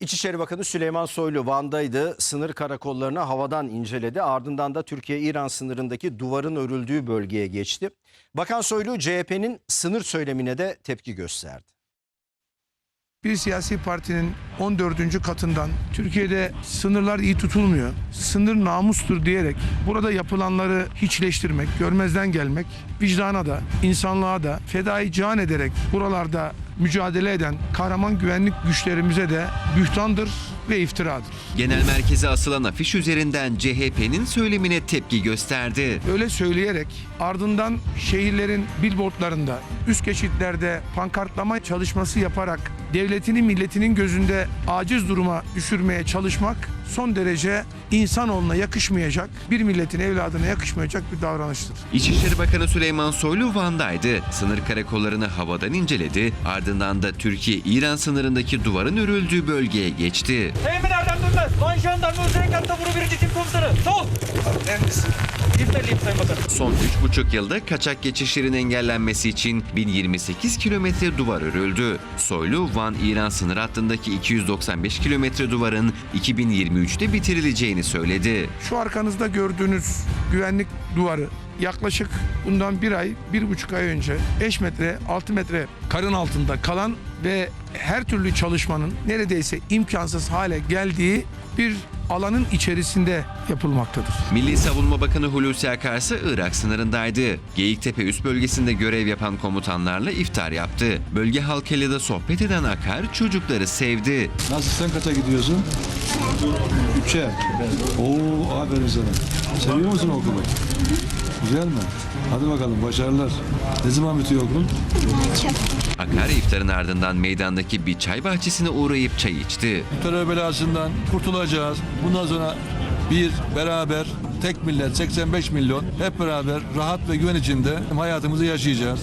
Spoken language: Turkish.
İçişleri Bakanı Süleyman Soylu Van'daydı. Sınır karakollarını havadan inceledi. Ardından da Türkiye-İran sınırındaki duvarın örüldüğü bölgeye geçti. Bakan Soylu CHP'nin sınır söylemine de tepki gösterdi. Bir siyasi partinin 14. katından Türkiye'de sınırlar iyi tutulmuyor. Sınır namustur diyerek burada yapılanları hiçleştirmek, görmezden gelmek vicdana da, insanlığa da fedai can ederek buralarda mücadele eden kahraman güvenlik güçlerimize de bühtandır ve iftiradır. Genel merkeze asılan afiş üzerinden CHP'nin söylemine tepki gösterdi. Öyle söyleyerek ardından şehirlerin billboardlarında, üst geçitlerde pankartlama çalışması yaparak devletinin milletinin gözünde aciz duruma düşürmeye çalışmak son derece insanoğluna yakışmayacak, bir milletin evladına yakışmayacak bir davranıştır. İçişleri Bakanı Süleyman Soylu Van'daydı. Sınır karakollarını havadan inceledi. Ardından da Türkiye-İran sınırındaki duvarın örüldüğü bölgeye geçti. Teğmen Erdem Dönmez. Van Jandarma Özel Harekat Taburu 1. Tim Komutanı. Sol. İftarlıyım Sayın Bakanım. Son 3,5 yılda kaçak geçişlerin engellenmesi için 1028 kilometre duvar örüldü. Soylu, Van-İran sınır hattındaki 295 kilometre duvarın 2023'te bitirileceğini söyledi. Şu arkanızda gördüğünüz güvenlik duvarı yaklaşık bundan bir ay, bir buçuk ay önce 5 metre, 6 metre karın altında kalan ve her türlü çalışmanın neredeyse imkansız hale geldiği bir alanın içerisinde yapılmaktadır. Milli Savunma Bakanı Hulusi Akar ise Irak sınırındaydı. Geyiktepe üst bölgesinde görev yapan komutanlarla iftar yaptı. Bölge halkıyla da sohbet eden Akar çocukları sevdi. Nasıl sen kaça gidiyorsun? Üçe. Oo aferin sana. Seviyor musun okulu? Güzel mi? Hadi bakalım başarılar. Ne zaman bitiyor okulun? Akar iftarın ardından meydandaki bir çay bahçesine uğrayıp çay içti. Terör belasından kurtulacağız. Bundan sonra bir beraber tek millet 85 milyon hep beraber rahat ve güven içinde hayatımızı yaşayacağız.